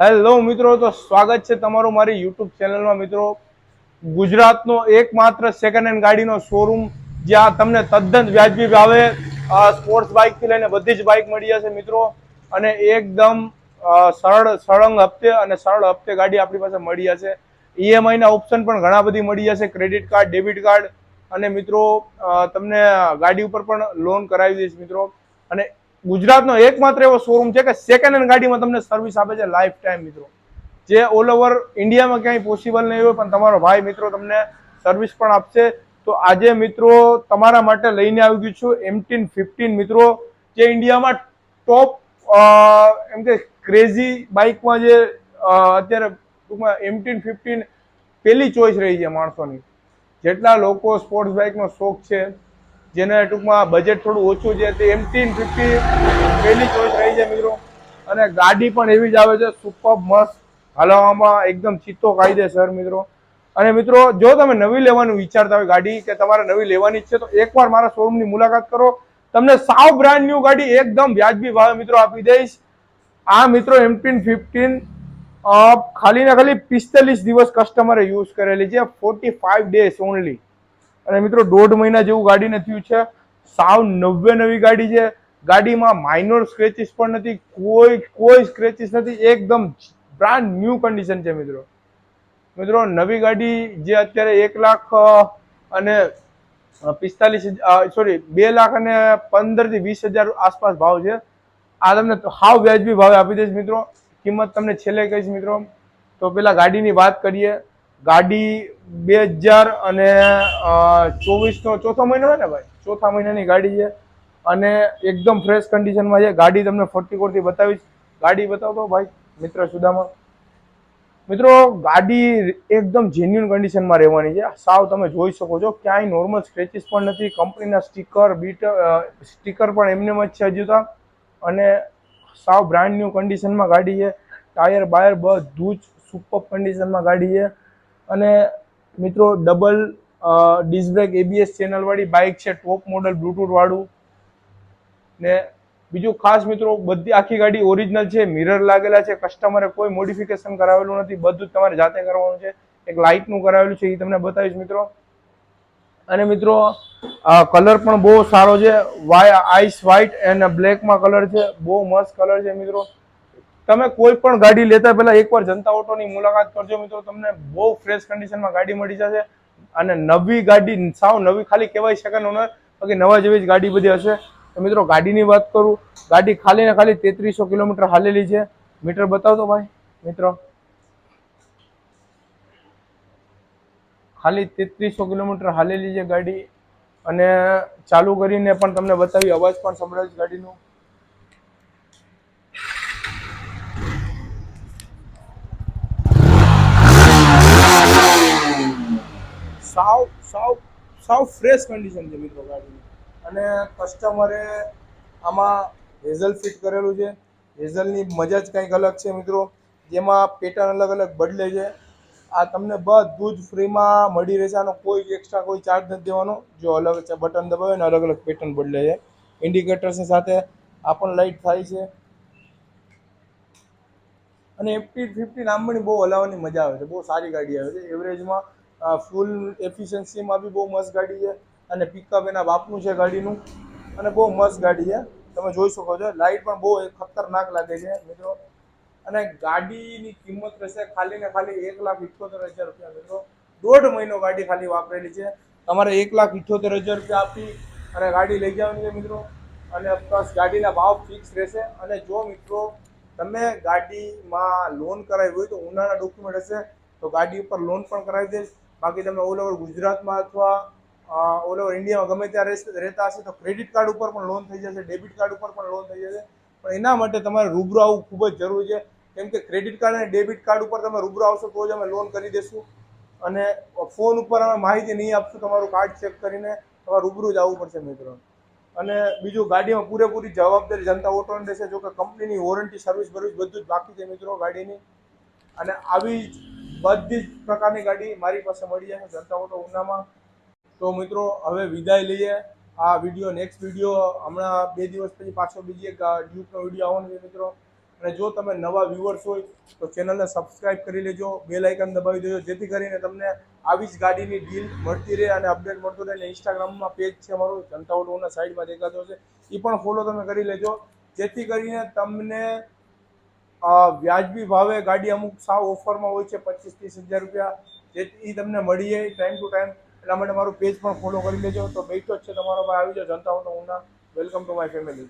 Hello મિત્રો, તો સ્વાગત છે તમારું મારી યુટ્યુબ ચેનલમાં મિત્રો. ગુજરાતનો એકમાત્ર સેકન્ડ હેન્ડ ગાડીનો શોરૂમ જ્યાં તમને તદ્દન વ્યાજબી ભાવે સ્પોર્ટ્સ બાઇકથી લઈને બધી જ બાઇક મળી જશે મિત્રો. અને એકદમ સરળ, સળંગ હપ્તે અને સરળ હપ્તે ગાડી આપણી પાસે મળી જશે. ઈએમઆઈના ઓપ્શન પણ ઘણા બધી મળી જશે ક્રેડિટ કાર્ડ ડેબિટ કાર્ડ અને મિત્રો તમને ગાડી ઉપર પણ લોન કરાવી દઈશ મિત્રો. અને ગુજરાતનો એકમાત્ર એવો શોરૂમ છે કે સેકન્ડ હેન્ડ ગાડીમાં તમને સર્વિસ આપે છે લાઈફ ટાઈમ મિત્રો. જે ઓલ ઓવર ઇન્ડિયામાં ક્યાંય પોસિબલ નહીં હોય, પણ તમારો ભાઈ, મિત્રો, તમને સર્વિસ પણ આપશે. તો આજે, મિત્રો, તમારા માટે લઈને આવી ગયું છું એમટીન ફિફ્ટીન મિત્રો, જે ઇન્ડિયામાં ટોપ એમ કે ક્રેઝી બાઇકમાં જે અત્યારે ટૂંકમાં એમટીન ફિફ્ટીન પહેલી ચોઈસ રહી છે માણસોની. જેટલા લોકો સ્પોર્ટ્સ બાઇકનો શોખ છે જેને ટૂંકમાં બજેટ થોડું ઓછું છે, તે એમટીન ફિફ્ટી પહેલી ચોઈસ રહી છે મિત્રો. અને ગાડી પણ એવી જ આવે છે સુપર મસ્ત હલાવવામાં એકદમ ચિત્તો કાયદેસર મિત્રો. અને મિત્રો, જો તમે નવી લેવાનું વિચારતા હોય ગાડી કે તમારે નવી લેવાની છે, તો એકવાર મારા શોરૂમની મુલાકાત કરો. તમને સાવ બ્રાન્ડ ન્યુ ગાડી એકદમ વ્યાજબી ભાવે મિત્રો આપી દઈશ. આ મિત્રો એમટીન ફિફ્ટીન ખાલી ને ખાલી પિસ્તાલીસ દિવસ કસ્ટમરે યુઝ કરેલી છે ફોર્ટી ફાઈવ ડેઝ ઓનલી અને મિત્રો, દોઢ મહિના જેવું ગાડીને થયું છે સાવ નવ્વે નવી ગાડી છે. ગાડીમાં માઇનોર સ્ક્રેચીસ પણ નથી, કોઈ કોઈ સ્ક્રેચીસ નથી. એકદમ બ્રાન્ડ ન્યૂ કન્ડિશન છે મિત્રો. મિત્રો, નવી ગાડી જે અત્યારે એક લાખ અને પિસ્તાલીસ સોરી બે લાખ અને પંદરથી વીસ હજાર આસપાસ ભાવ છે. આ તમને હાવ વ્યાજબી ભાવે આપી દઈશ મિત્રો. કિંમત તમને છેલ્લે કહીશ મિત્રો. તો પેલા ગાડીની વાત કરીએ. ગાડી બે હજાર અને ચોવીસનો ચોથો મહિનો હોય ને ભાઈ? ચોથા મહિનાની ગાડી છે. અને એકદમ ફ્રેશ કન્ડિશનમાં છે. ગાડી તમને ફોર્ટી કોરથી બતાવીશ. ગાડી બતાવતો ભાઈ, મિત્ર સુદામા મિત્રો, ગાડી એકદમ જેન્યુન કન્ડિશનમાં રહેવાની છે. સાવ તમે જોઈ શકો છો, ક્યાંય નોર્મલ સ્ક્રેચીસ પણ નથી. કંપનીના સ્ટીકર બીટ સ્ટીકર પણ એમને જ છે હજુ તો. અને સાવ બ્રાન્ડ ન્યુ કન્ડિશનમાં ગાડી છે. ટાયર બાયર, બધું જ સુપર કન્ડિશનમાં ગાડી છે. અને મિત્રો ડબલ ડિસ્ક એબીએસ ચેનલવાળી બાઇક છે ટોપ મોડલ બ્લૂટૂથ વાળું. ને બીજું ખાસ મિત્રો બધી આખી ગાડી ઓરિજિનલ છે મિરર લાગેલા છે કસ્ટમરે કોઈ મોડિફિકેશન કરાવેલું નથી, બધું જ તમારે જાતે કરવાનું છે. એક લાઇટનું કરાવેલું છે, એ તમને બતાવીશ મિત્રો. અને મિત્રો કલર પણ બહુ સારો છે વાય આઈસ વ્હાઇટ એન્ડ બ્લેકમાં કલર છે, બહુ મસ્ત કલર છે મિત્રો. તમે કોઈ પણ ગાડી લેતા પહેલા એકવાર જનતા ઓટોની મુલાકાત કરજો મિત્રો. તમને બહુ ફ્રેશ કન્ડિશનમાં ગાડી મળી જશે. અને નવી ગાડી, સાવ નવી ખાલી કહેવાય શકે ઓનર બાકી નવા જેવી જ ગાડી બધી હશે. તો મિત્રો, ગાડીની વાત કરું. ગાડી ખાલી ને ખાલી તેત્રીસો કિલોમીટર હાલેલી છે. મીટર બતાવતો ભાઈ, મિત્રો. ખાલી તેત્રીસો કિલોમીટર હાલેલી છે ગાડી. અને ચાલુ કરીને પણ તમને બતાવી, અવાજ પણ સંભળાવીશ ગાડીનો સાવ સાવ સાવ ફ્રેશ કન્ડિશન છે મિત્રો ગાડીની. અને કસ્ટમરે આમાં હેઝલ ફિટ કરેલું છે. હેઝલની મજા જ કંઈક અલગ છે મિત્રો. જેમાં પેટર્ન અલગ અલગ બદલે છે. આ તમને બધું જ ફ્રીમાં મળી રહેશે. આનો કોઈ એક્સ્ટ્રા કોઈ ચાર્જ નથી દેવાનો. જો અલગ છે બટન દબાવે ને અલગ અલગ પેટર્ન બદલે છે. ઇન્ડિકેટર્સની સાથે આ પણ લાઇટ થાય છે. અને એફટી ફિફ્ટી લાંબણી બહુ હલાવવાની મજા આવે છે. બહુ સારી ગાડી આવે છે. એવરેજમાં ફૂલ એફિશિયન્સીમાં બી બહુ મસ્ત ગાડી છે. અને પિકઅપ એના બાપનું છે ગાડીનું. અને બહુ મસ્ત ગાડી છે. તમે જોઈ શકો છો. લાઇટ પણ બહુ ખતરનાક લાગે છે, મિત્રો. અને ગાડીની કિંમત રહેશે ખાલી ને ખાલી એક લાખ ઇઠ્યોતેર હજાર રૂપિયા, મિત્રો. દોઢ મહિનો ગાડી ખાલી વાપરેલી છે. તમારે એક લાખ ઇઠ્યોતેર હજાર રૂપિયા આપી અને ગાડી લઈ જવાની છે, મિત્રો. અને પ્લસ ગાડીના ભાવ ફિક્સ રહેશે. અને જો, મિત્રો, તમે ગાડીમાં લોન કરાવી હોય તો ઉનાળા ડોક્યુમેન્ટ હશે, તો ગાડી ઉપર લોન પણ કરાવી દઈશ. બાકી તમે ઓલ ઓવર ગુજરાતમાં અથવા ઓલ ઓવર ઇન્ડિયામાં ગમે ત્યાં રહેતા હશે તો ક્રેડિટ કાર્ડ ઉપર પણ લોન થઈ જશે ડેબિટ કાર્ડ ઉપર પણ લોન થઈ જશે. પણ એના માટે તમારે રૂબરૂ આવવું ખૂબ જ જરૂરી છે. કેમ કે ક્રેડિટ કાર્ડ અને ડેબિટ કાર્ડ ઉપર તમે રૂબરૂ આવશો તો જ અમે લોન કરી દઈશું અને ફોન ઉપર અમે માહિતી નહીં આપશું, તમારું કાર્ડ ચેક કરીને તમારે રૂબરૂ જ આવવું પડશે મિત્રો. અને બીજું ગાડીમાં પૂરેપૂરી જવાબદારી જનતા ઓટોની રહેશે જો કે કંપનીની વોરંટી સર્વિસ બર્વિસ બધું જ બાકી છે મિત્રો ગાડીની. અને આવી જ બધી જ પ્રકારની ગાડી મારી પાસે મળી જશે જનતા ઓટો ઉનામાં. તો મિત્રો, હવે વિદાય લઈએ. આ વીડિયો નેક્સ્ટ વીડિયો, હમણાં બે દિવસ પછી પાછો બીજી એક ડ્યુકનો વીડિયો આવવાનો છે મિત્રો. અને જો તમે નવા વ્યુઅર્સ હોય, તો ચેનલને સબસ્ક્રાઇબ કરી લેજો. બેલ આઇકન દબાવી દેજો, જેથી કરીને તમને આવી જ ગાડીની ડીલ મળતી રહે અને અપડેટ મળતો રહે. અને ઇન્સ્ટાગ્રામમાં પેજ છે અમારું, જનતા ઓટોના સાઈડમાં દેખાતો છે એ પણ ફોલો તમે કરી લેજો. જેથી કરીને તમને વ્યાજબી ભાવે ગાડી અમુક સાવ ઓફરમાં હોય છે પચીસ ત્રીસ હજાર રૂપિયા. એ તમને મળી જાય ટાઈમ ટુ ટાઈમ એટલા માટે મારું પેજ પણ ફોલો કરી લેજો. તો બેઠો જ છે તમારો. ભાઈ, આવી જાઓ જનતા હું વેલકમ ટુ માય ફેમિલી